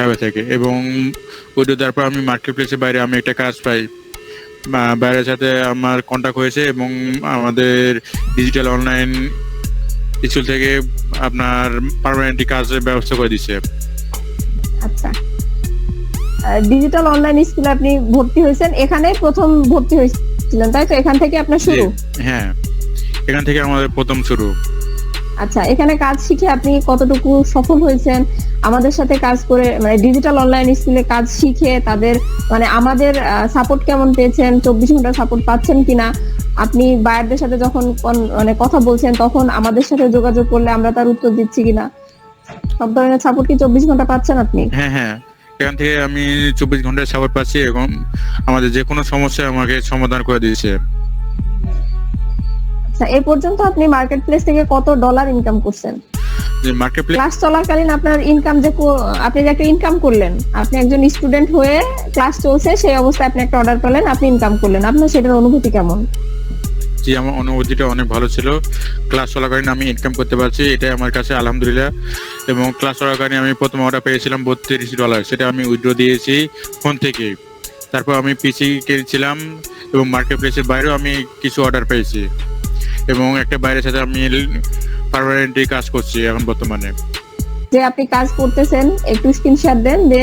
Fibre থেকে। এবং withdraw দেওয়ার পর আমি মার্কেট প্লেসের বাইরে আমি একটা কাজ পাই। বাইরের সাথে আমার কন্ট্যাক্ট হয়েছে এবং আমাদের ডিজিটাল অনলাইন স্কুল থেকে আপনার পার্মানেন্টলি কাজের ব্যবস্থা করে দিচ্ছে। আচ্ছা। ডিজিটাল অনলাইন স্কুলে আপনি ভর্তি হয়েছেন। এখানে প্রথম ভর্তি হয়েছিলেন তাই তো? এখান থেকে আপনার শুরু? হ্যাঁ। এখান থেকে আমাদের প্রথম শুরু। আচ্ছা এখানে কাজ শিখে আপনি কতটুকু সফল হয়েছেন? আমাদের সাথে কাজ করে মানে ডিজিটাল অনলাইন স্কুলে কাজ শিখে তাদের মানে আমাদের সাপোর্ট কেমন পেয়েছেন? চব্বিশ ঘণ্টা সাপোর্ট পাচ্ছেন কিনা? আপনি বায়ারদের সাথে যখন মানে কথা বলছেন, তখন আমাদের সাথে যোগাযোগ করলে আমরা তার উত্তর দিচ্ছি কিনা? সব ধরনের সাপোর্ট কি চব্বিশ ঘণ্টা পাচ্ছেন আপনি? হ্যাঁ হ্যাঁ। এখান থেকে আমি চব্বিশ ঘন্টায় সাপোর্ট পাচ্ছি এবং আমাদের যে কোনো সমস্যা আমাকে সমাধান করে দিয়েছে। আচ্ছা এই পর্যন্ত আপনি মার্কেট প্লেস থেকে কত ডলার ইনকাম করছেন? ক্লাস চলাকালীন আপনার ইনকাম যে আপনি যে একটা ইনকাম করলেন আপনি একজন স্টুডেন্ট হয়ে ক্লাস চলছে সেই অবস্থায় আপনি একটা অর্ডার পেলেন আপনি ইনকাম করলেন। আপনার সেটার অনুভূতি কেমন? জি আমার অনুভূতিটা অনেক ভালো ছিল। ক্লাস চলাকালীন আমি ইনকাম করতে পারছি এটাই আমার কাছে আলহামদুলিল্লাহ। এবং ক্লাস চলাকালীন আমি প্রথম অর্ডার পেয়েছিলাম বত্রিশ ডলার সেটা আমি উইথড্র দিয়েছি ফোন থেকে। তারপর আমি পিসি কিনেছিলাম এবং মার্কেট প্লেসের বাইরেও আমি কিছু অর্ডার পেয়েছি। এবং একটা বাইরের সাথে আমি পারমানেন্টলি কাজ করছি এখন বর্তমানে। যে আপনি কাজ করতেছেন একটু স্ক্রিনশট দেন যে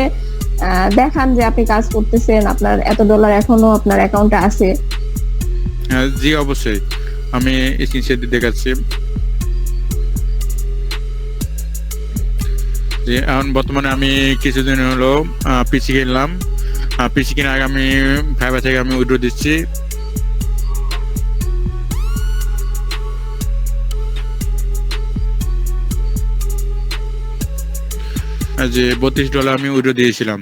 দেখান যে আপনি কাজ করতেছেন আপনার এত ডলার এখনও আপনার অ্যাকাউন্টে আছে। হ্যাঁ, জি অবশ্যই। আমি স্ক্রিনশট দিয়ে দেখাচ্ছি। যে এখন বর্তমানে আমি কিছুদিন হলো পিসি কিনলাম। পিসি কেনার আগে আমি ফাইবার থেকে আমি উইড্রো দিচ্ছি। যে বত্রিশ ডলার আমি উইড্রো দিয়েছিলাম।